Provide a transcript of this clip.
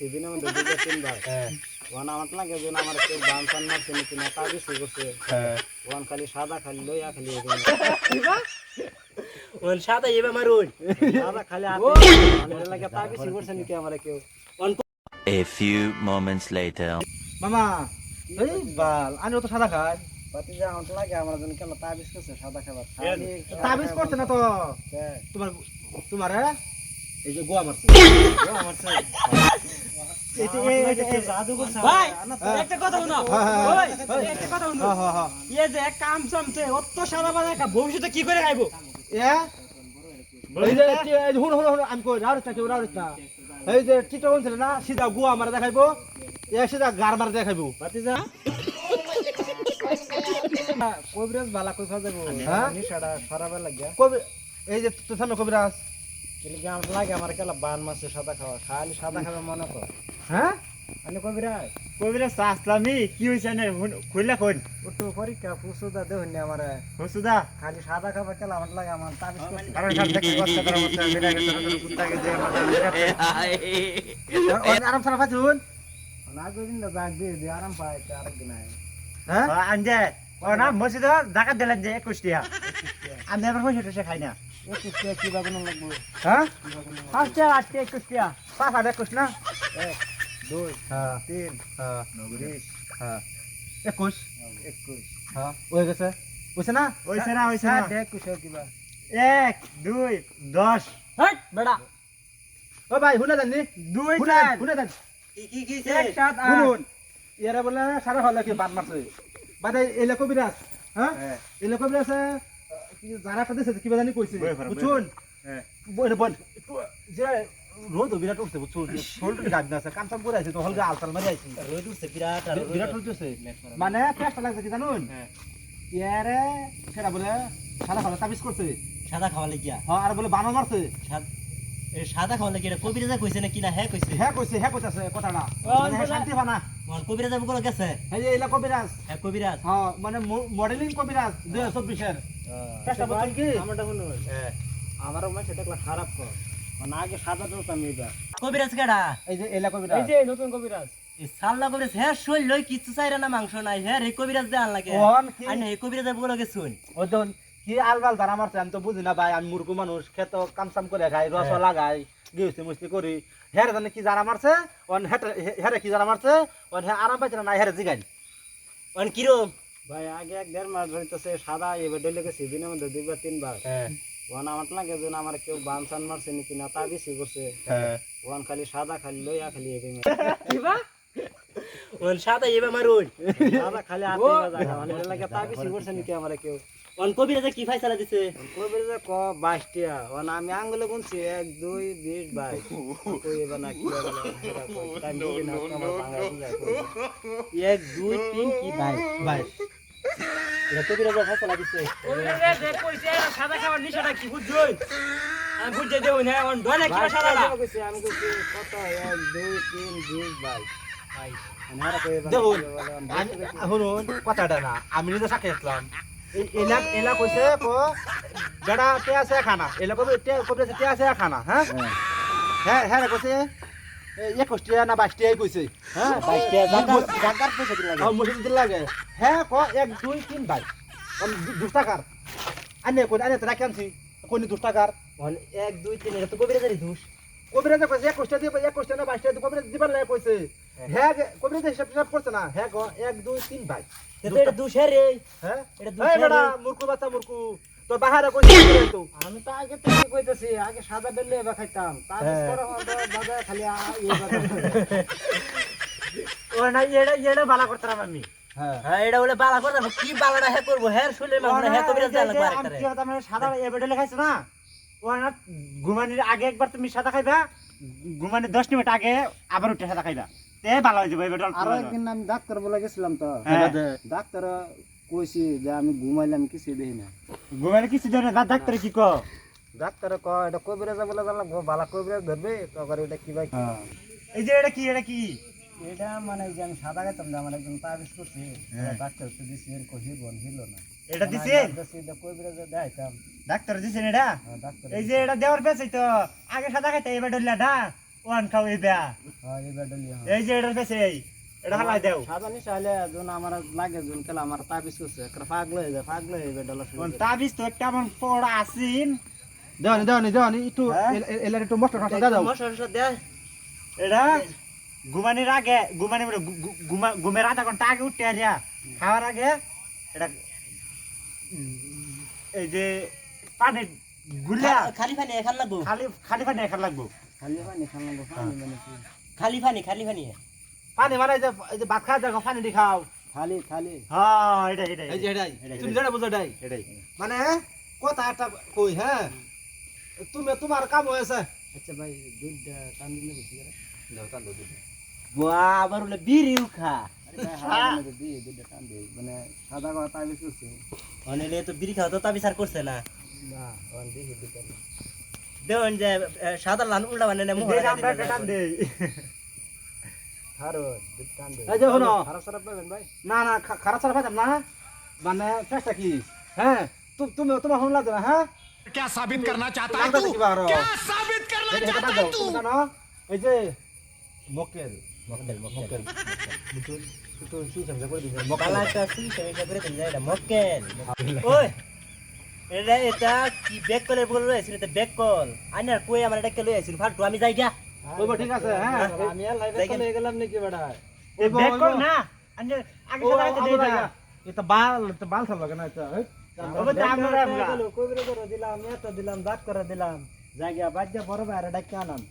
সেদিন আমাদের দুটো তিনবার ওয়ান আমার লাগে যেন আমার কেউ বান টান মারছে নাকি না তা বেশি করছে ওয়ান খালি সাদা খালি লইয়া খালি এরকম। সাদা এবে মারুন। সাদা খালি হাতে। লাগে তা বেশি করছে নাকি আমার কেউ? A few moments later. মামা এই বাল আমি তো সাদা খাই। আমার লাগে আমার জন্য কেন তা বেশি করছে সাদা খাবার। তাবিজ করছে না তো? হ্যাঁ, তোমার তোমার হ্যাঁ? এই যে গোয়া মারছে। ও আমার ভবিষ্যতে কি করে খাইবো? এ? এই যে এই যে- হুন হুন হুন আমি কই রাউরিস কেউ রাউরিস এই যে না সিধা গুয়া মারা দেখাইবো এ সিধা গার মারা দেখাইবো। কবিরাজ বালা কই ফাজে গো? হ্যাঁ? নিশাটা খারাপ লাগে কবি এই যে তো সামনে কবিরাজ। কি আমার লাগে আমার কেলা বান মাছে সাদা খাওয়া খালি সাদা খাবে মনে কর হ্যাঁ আমি কবিরাজ কবিরাজ আসলামি কি হয়েছে না খুললা কোন একটু পরীক্ষা পুসুদা দেহ নি আমার হসুদা খালি সাদা খাবার কেলা আমার লাগে আমার সব দেখে কষ্ট করা কুত্তাকে যে আরাম সারা ফাজুন না কদিন না যাক দিয়ে দিয়ে আরাম পায় তো আরেকদিন আয় হ্যাঁ আনজে ও না মসজিদ জাকাত দিলেন যে একুশ টিয়া আমি আবার পয়সা টয়সা খাই না হ্যাঁ পাঁচটা আটটা একুশ পাঁচ হাজার একুশ না? এক দুই হ্যাঁ তিন হ্যাঁ বিশ হ্যাঁ একুশ। একুশ। হ্যাঁ হয়ে গেছে? বুঝছে না? হয়েছে না হয়েছে না। একুশ কিবা। এক দুই দশ। হট বেড়া। ও ভাই দুই চার। এক সাত আট। শুনুন। বলে সারা হলে কি বাদ মারছে? বাদে এলে কবিরাজ হ্যাঁ? হ্যাঁ। এলে কবিরাজ যারা একটা দিছে কিবা জানি কইছে হ্যাঁ। বই বল যে রোদ বিরাট উঠছে বুঝছুন? শোল্ডার গাছ না আছে কাম কাম করে আছে তো হলগা আলতাল মারি আইছি। রোদ উঠছে বিরাট আর বিরাট উঠছে। মানে পেটটা লাগছে কি জানুন? হ্যাঁ। ইয়ারে সেটা বলে সারা হলে তাবিজ করছে। সাদা খাওয়া লাগিয়া হ্যাঁ আর বলে বানো মারছে। সাদা খাওয়া লাগিয়া কবিরাজা কইছে না কিনা হ্যাঁ কইছে? হ্যাঁ কইছে হ্যাঁ কইতাছে কথাটা। মানে হ্যাঁ শান্তি পানা কবিরাজা বলে গেছে? এই যে এলা কবিরাজ। হ্যাঁ কবিরাজ। হ্যাঁ মানে মডেলিং কবিরাজ দুই হাজার খারাপ কর। মানে আগে সাদা কবিরাজ কেডা? এই যে এলা কবিরাজ। এই যে নতুন কবিরাজ। সাল্লা কবিরাজ হ্যাঁ শৈল লই কিছু চাইরা না মাংস নাই হ্যাঁ রে কবিরাজ দে আন লাগে কি? আর না এই বলে গেছুন ওই দেখুন, কি আলবাল ধারা মারছে আমি তো বুঝি না ভাই আমি মূর্খ মানুষ খেত কামসাম করে খাই রস লাগাই গিয়েছি মুসলি করি। হেরে জানে কি যারা মারছে? অন হেটে- হে- হেরে কি যারা মারছে? অন হে আরাম পাইছে না হেরে জিগাই। অন কিরম? ভাই আগে এক দেড় মাস হইতেছে সাদা এবার ডেলে গেছি দিনের মধ্যে দুইবার তিনবার? হ্যাঁ। ওয়ান আমার লাগে আমার কেউ বান সান মারছে নাকি না তা বেশি করছে। হ্যাঁ। ওয়ান খালি সাদা খালি লইয়া খালি সাদা এবার সাদা খালি আপনি মানে তা বেশি করছে নাকি আমার কেউ? অন কবিরাজা কি ফাইসালা দিছে? কবিরাজা ক 22 আমি আঙ্গুলে গুনছি এক দুই বিশ বাই কই না কি বাবা টাইম কি 22 22 সাদা খাবার নিশাটা কি বুঝছুন আমি বুঝে দেব না অন ডনে কি সাদা কইছি, আমি কইছি কত এক দুই তিন না, না, শুনুন কথাটা না আমি নিজে সাথে আসলাম। এই এলা এলা কইছে ক বেড়া তে আছে খানা এলা কবে তে কবে তে আছে খানা হ্যাঁ। হ্যাঁ হ্যাঁ কইছে। একুশ না বাইশ কইছে। হ্যাঁ? বাইশ লাগে। হ্যাঁ হ্যাঁ ক এক দুই তিন বাইশ। দুশ টাকার। আনে কই আনে তোরা কেনছি কোন দুশ টাকার। এক দুই তিন এটা তো কবিরাজারই দোষ। কবিরাজে কইছে দিয়ে না বাইশটা দিয়ে কবিরাজ দিবার লাগে কইছে। হ্যাঁ। কবিরাজে হিসাব হিসাব করছে না। হ্যাঁ ক এক দুই তিন বাইশ। তো এটা দোষ রে হ্যাঁ? এটা এই দোষ বাচ্চা মুরকু তোর বাহারে কইছে তো? আমি তো আগে থেকে কইতেছি আগে সাদা বেললে এবার খাইতাম। তারপর হ্যাঁ। পরে হয়তো খালি আ- ইয়ে বাজারে। ও না এটা এটা বালা করতাম আমি। হ্যাঁ। হ্যাঁ এটা বলে বালা করে কি বালাটা হ্যাঁ করব? হ্যাঁ শুনলে মাংস হ্যাঁ কবিরাজ দেওয়া লাগবে কি হতাম না, সাদা এবারে লেখাইছো না? ও না ঘুমানির আগে একবার তুমি সাদা খাইবা ঘুমানির দশ মিনিট আগে আবার উঠে সাদা খাইবা। তে ভালো হয়ে যাবে এবার আরও একদিন আমি ডাক্তার বলে গেছিলাম তো। হ্যাঁ। ডাক্তার কইছি যে আমি ঘুমাইলাম কিছু দেখি না ঘুমানি কিছু ধরে ডাক্তার কি কো ডাক্তার ক এটা কবিরাজা বলে জানলাম বালা কবিরাজ ধরবে তখন এটা কি ভাই কি? এই যে এটা কি এটা কি? এটা মানে যে আমি সাদা খাইতাম যে আমার একজন তাবিজ করছে হ্যাঁ। ডাক্তার তো দিছি এরকম হিরবন হিল না। এটা মানে দিছে? ভাবতেছি এটা কবিরাজা দেখাইতাম। ডাক্তার দিছেন এটা? হ্যাঁ, ডাক্তার এই যে এটা দেওয়ার পেছে তো। আগে সাদা খাইতে এবার ডলিয়াটা ওয়ান খাও এই হ্যাঁ ডলিয়া এই যে এটার কাছে এই এটা হালাই দেও। আমার লাগে যোন খেলা আমার তাবিজ করছে একটা পাগল হয়ে যায় পাগল হয়ে যাবে ডলার কোন তাবিজ তো একটা মন পড়া দেওয়ানি একটু হ্যাঁ? এলার একটু মশলা দাও। এটা ঘুমানির আগে ঘুমানি ঘুমের আধা ঘণ্টা আগে উঠতে আসিয়া খাওয়ার আগে এটা এই যে পানি গুলা খালি পানি এখান লাগবো। খালি খালি পানি এখান লাগবো। খালি পানি খান লাগবো পানি মানে খালি পানি খালি পানি। পানি মানে এই যে এই যে ভাত খাওয়া যাও পানি দি খাও। খালি খালি হ্যাঁ এটা এটা এই যে এটাই। এটাই, তুমি যেটা বুঝো এটাই। এটাই। মানে কথা একটা কই হ্যাঁ। তুমি তোমার কাম হয়েছে। আচ্ছা ভাই দুধটা টান দিলে বেশি করে। বুয়া আবার বলে বিড়িও খা আরে ভাই হারার মধ্যে দিয়ে দুধটা টান দিই মানে সাদা কথা তাবিজ করছে। অনেলে তো বিড়ি খাওয়া তো করছে না। না দিতে যে সাদা লান উল্টা মানে না টান দেই। না না খা- খারাপ সারা পাইতাম না মানে চেষ্টা কি হ্যাঁ তু- তুমি তোমার হন লাগবে না হ্যাঁ क्या साबित करना चाहता है লাগবে तू কি বারো क्या साबित करना এই যে चाहता এটা है দাও, तू তুমি জানো এই যে মক্কেল মক্কেল মক্কেল একটু সুসংখ্যা করে দিবেন কালা একটা সুইসা এটা করে দিন এটা মক্কেল ওই এটা এটা কি ব্যাক কলের বল রয়েছে এটা ব্যাক কল আইনার কই আমার এটা কে লই আইছিল ফালতু আমি যাই গা ওইব ঠিক আছে হ্যাঁ। আমি আর লাইভে চলে গেলাম নাকি বেটা ব্যাক কর না আগে সাথে দেই না এটা বাল তো বাল থাকবে না এটা ওবে তো আমরা আমরা করে দিলাম এত দিলাম দাগ করে দিলাম। জায়গা বাজ্যা বড় ভাই ডাক্তার আনাম?